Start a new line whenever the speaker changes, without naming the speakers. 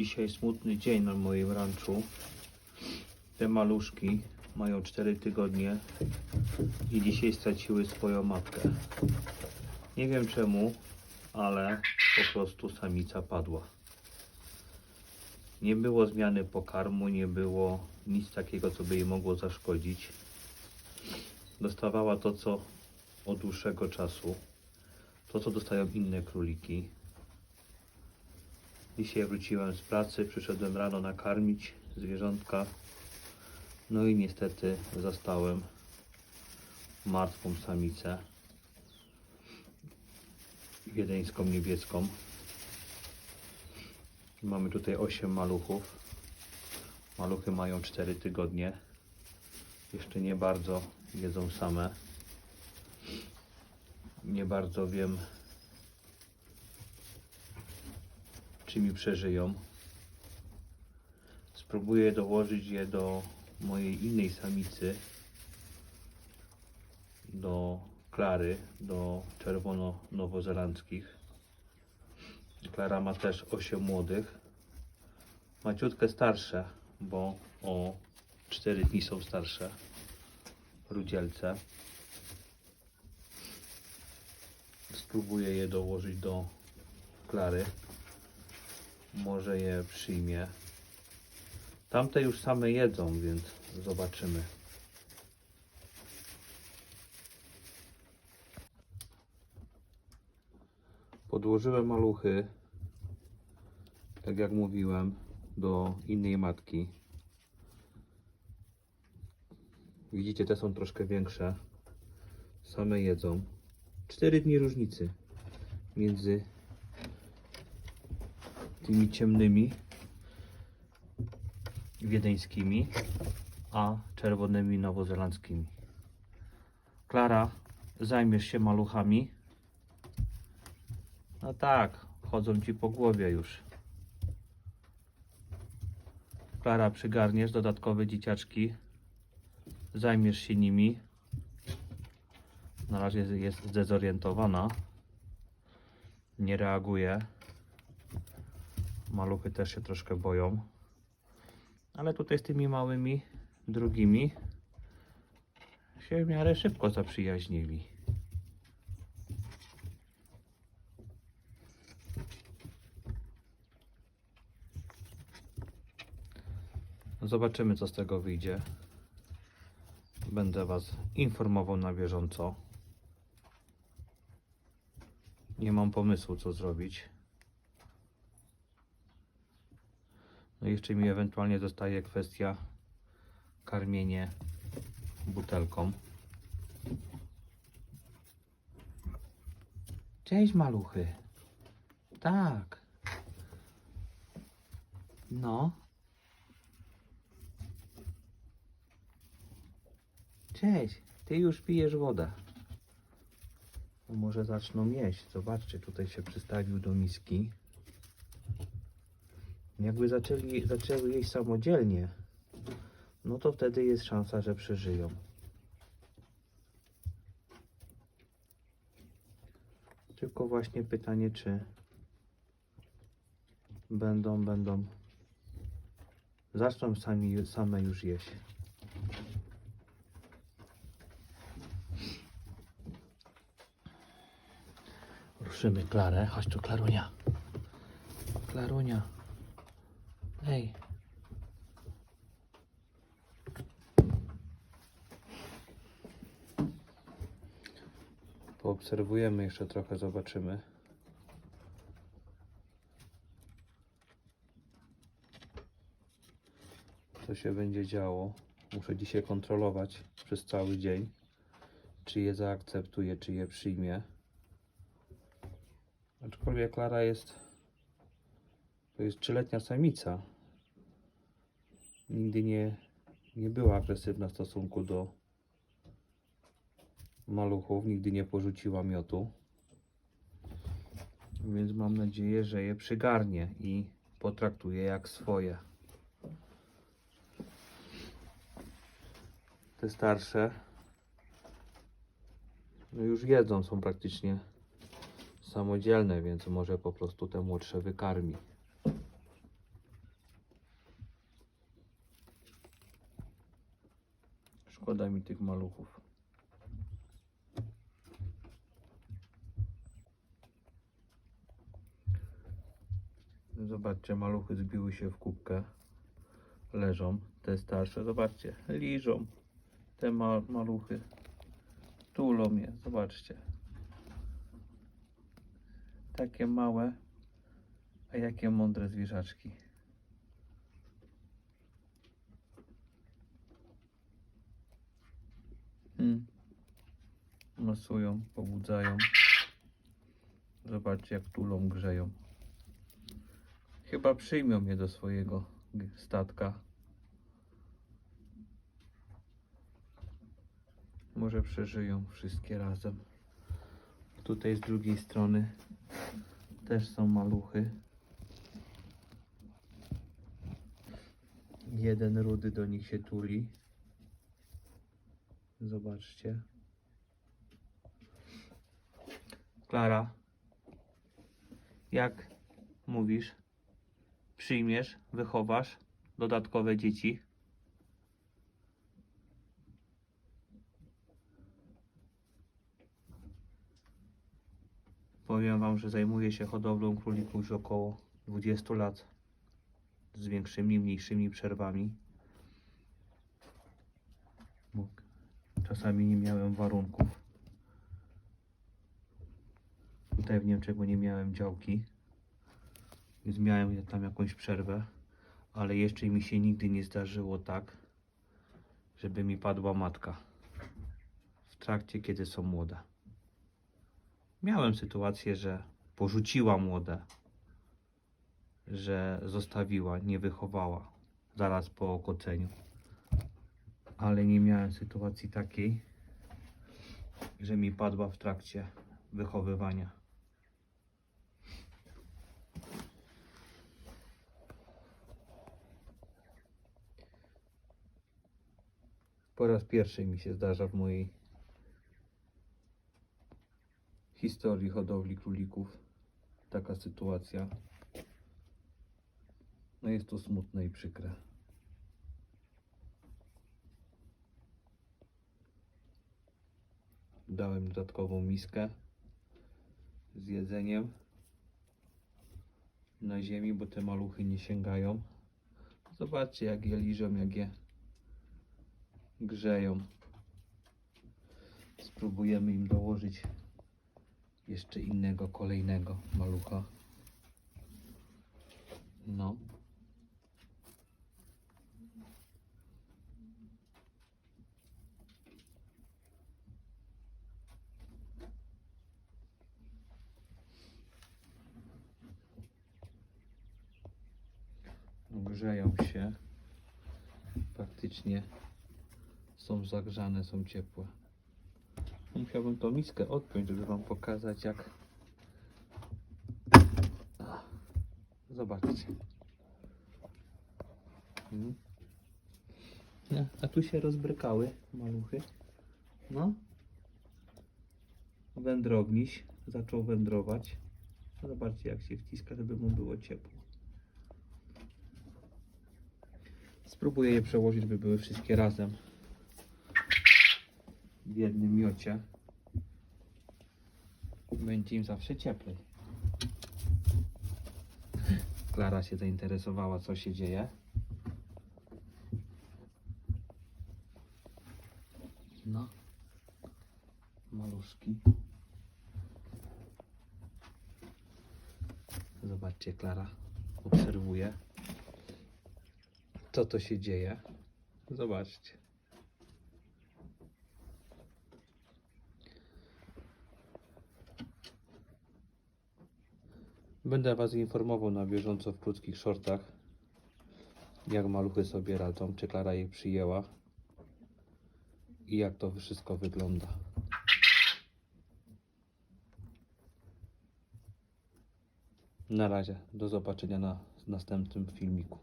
Dzisiaj smutny dzień na moim ranczu. Te maluszki mają 4 tygodnie i dzisiaj straciły swoją matkę. Nie wiem czemu, ale po prostu samica padła. Nie było zmiany pokarmu, nie było nic takiego, co by jej mogło zaszkodzić. Dostawała to, co od dłuższego czasu. To, co dostają inne króliki. Dzisiaj wróciłem z pracy, przyszedłem rano nakarmić zwierzątka. No i niestety zastałem martwą samicę. Wiedeńską niebieską. Mamy tutaj 8 maluchów. Maluchy mają 4 tygodnie. Jeszcze nie bardzo jedzą same. Nie bardzo wiem, czy mi przeżyją. Spróbuję dołożyć je do mojej innej samicy, do Klary, do czerwono-nowozelandzkich. Klara ma też 8 młodych. Maciutkę starsze, bo o 4 dni są starsze. Rudzielce. Spróbuję je dołożyć do Klary. Może je przyjmie. Tamte już same jedzą, więc zobaczymy. Podłożyłem maluchy, tak jak mówiłem, do innej matki. Widzicie, te są troszkę większe. Same jedzą. 4 dni różnicy między tymi ciemnymi wiedeńskimi, a czerwonymi nowozelandzkimi. Klara, zajmiesz się maluchami? No tak, chodzą ci po głowie już. Klara, przygarniesz dodatkowe dzieciaczki. Zajmiesz się nimi. Na razie jest zdezorientowana. Nie reaguje. Maluchy też się troszkę boją. Ale tutaj z tymi małymi, drugimi się w miarę szybko zaprzyjaźnili. Zobaczymy, co z tego wyjdzie. Będę Was informował na bieżąco. Nie mam pomysłu, co zrobić. No i jeszcze mi ewentualnie zostaje kwestia karmienie butelką. Cześć maluchy. Tak. No. Cześć. Ty już pijesz wodę. No może zaczną jeść. Zobaczcie, tutaj się przystawił do miski. Jakby zaczęli, zaczęły jeść samodzielnie, no to wtedy jest szansa, że przeżyją. Tylko właśnie pytanie, czy będą, będą, zaczną sami, same już jeść. Ruszymy Klarę. Chodź tu, Klarunia. Klarunia. Ej. Poobserwujemy jeszcze trochę, zobaczymy. Co się będzie działo. Muszę dzisiaj kontrolować przez cały dzień, czy je zaakceptuje, czy je przyjmie. Aczkolwiek Klara jest to jest trzyletnia samica. Nigdy nie, nie była agresywna w stosunku do maluchów, nigdy nie porzuciła miotu. Więc mam nadzieję, że je przygarnie i potraktuje jak swoje. Te starsze no już jedzą, są praktycznie samodzielne, więc może po prostu te młodsze wykarmi. Szkoda mi tych maluchów. Zobaczcie, maluchy zbiły się w kubkę. Leżą. Te starsze, zobaczcie, liżą. Te ma maluchy tulą je, zobaczcie. Takie małe, a jakie mądre zwierzaczki. Hmm. Masują, pobudzają. Zobaczcie, jak tulą grzeją. Chyba przyjmą mnie do swojego statka. Może przeżyją wszystkie razem. Tutaj z drugiej strony też są maluchy. Jeden rudy do nich się tuli. Zobaczcie. Klara, jak mówisz? Przyjmiesz, wychowasz dodatkowe dzieci? Powiem Wam, że zajmuję się hodowlą królików już około 20 lat. Z większymi, mniejszymi przerwami. Czasami nie miałem warunków. Tutaj w Niemczech, bo nie miałem działki. Więc miałem tam jakąś przerwę. Ale jeszcze mi się nigdy nie zdarzyło tak, żeby mi padła matka. W trakcie, kiedy są młode. Miałem sytuację, że porzuciła młode, że zostawiła, nie wychowała zaraz po okoceniu. Ale nie miałem sytuacji takiej, że mi padła w trakcie wychowywania. Po raz pierwszy mi się zdarza w mojej historii hodowli królików taka sytuacja. No jest to smutne i przykre. Dałem dodatkową miskę z jedzeniem na ziemi, bo te maluchy nie sięgają. Zobaczcie jak je liżą, jak je grzeją. Spróbujemy im dołożyć jeszcze innego, kolejnego malucha. No. Grzeją się. Praktycznie są zagrzane, są ciepłe. Musiałbym tą miskę odpiąć, żeby wam pokazać jak... Zobaczcie. Mm. No, a tu się rozbrykały maluchy. No. Wędrowniś zaczął wędrować. Zobaczcie jak się wciska, żeby mu było ciepło. Spróbuję je przełożyć, by były wszystkie razem w jednym miocie. Będzie im zawsze cieplej. Klara się zainteresowała, co się dzieje. No. Maluszki. Zobaczcie, Klara obserwuje, co to się dzieje. Zobaczcie. Będę Was informował na bieżąco w krótkich shortach, jak maluchy sobie radzą, czy Klara je przyjęła i jak to wszystko wygląda. Na razie, do zobaczenia na następnym filmiku.